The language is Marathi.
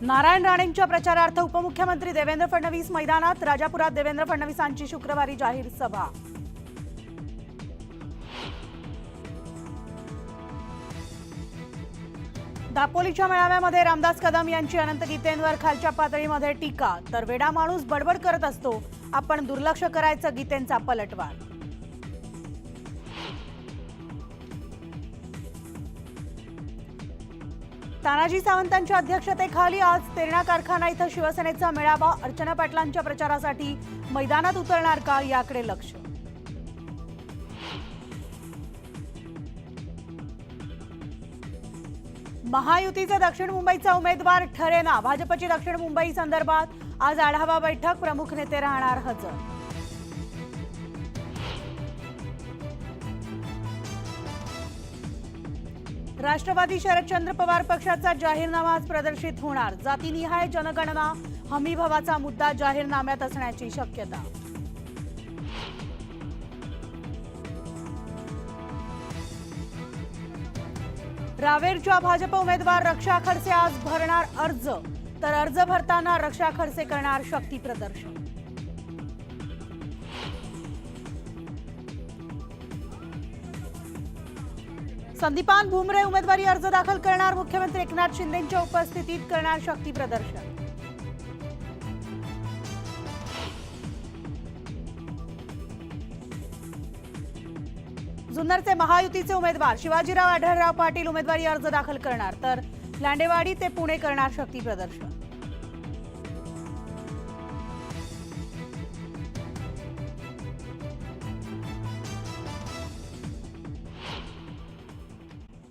नारायण राणेंच्या प्रचारार्थ उपमुख्यमंत्री देवेंद्र फडणवीस मैदानात राजापुरात देवेंद्र फडणवीसांची शुक्रवारी जाहीर सभा. दापोलीच्या मेळाव्यामध्ये रामदास कदम यांची अनंत गीतेंवर खालच्या पातळीमध्ये टीका. तर वेडा माणूस बडबड करत असतो. आपण दुर्लक्ष करायचं गीतेंचा पलटवार. तानाजी सावंतांच्या अध्यक्षतेखाली आज तेरणा कारखाना इथं शिवसेनेचा मेळावा. अर्चना पाटलांच्या प्रचारासाठी मैदानात उतरणार का याकडे लक्ष? महायुतीचे दक्षिण मुंबईचा उमेदवार ठरेना. भाजपची दक्षिण मुंबई संदर्भात आज आढावा बैठक. प्रमुख नेते राहणार हजर. राष्ट्रवादी शरदचंद्र पवार पक्षाचा जाहीरनामा आज प्रदर्शित होणार. जातीनिहाय जनगणना हमीभावाचा मुद्दा जाहीरनाम्यात असण्याची शक्यता. रावेरच्या भाजप उमेदवार रक्षा खडसे आज भरणार अर्ज. तर अर्ज भरताना रक्षा खडसे करणार शक्ती प्रदर्शन. संदीपान भुमरे उमेदवारी अर्ज दाखल करणार. मुख्यमंत्री एकनाथ शिंदेच्या उपस्थितीत करणार शक्ती प्रदर्शन. जुन्नरचे महायुतीचे उमेदवार शिवाजीराव आढळराव पाटील उमेदवारी अर्ज दाखल करणार. तर लांडेवाडी ते पुणे करणार शक्ती प्रदर्शन.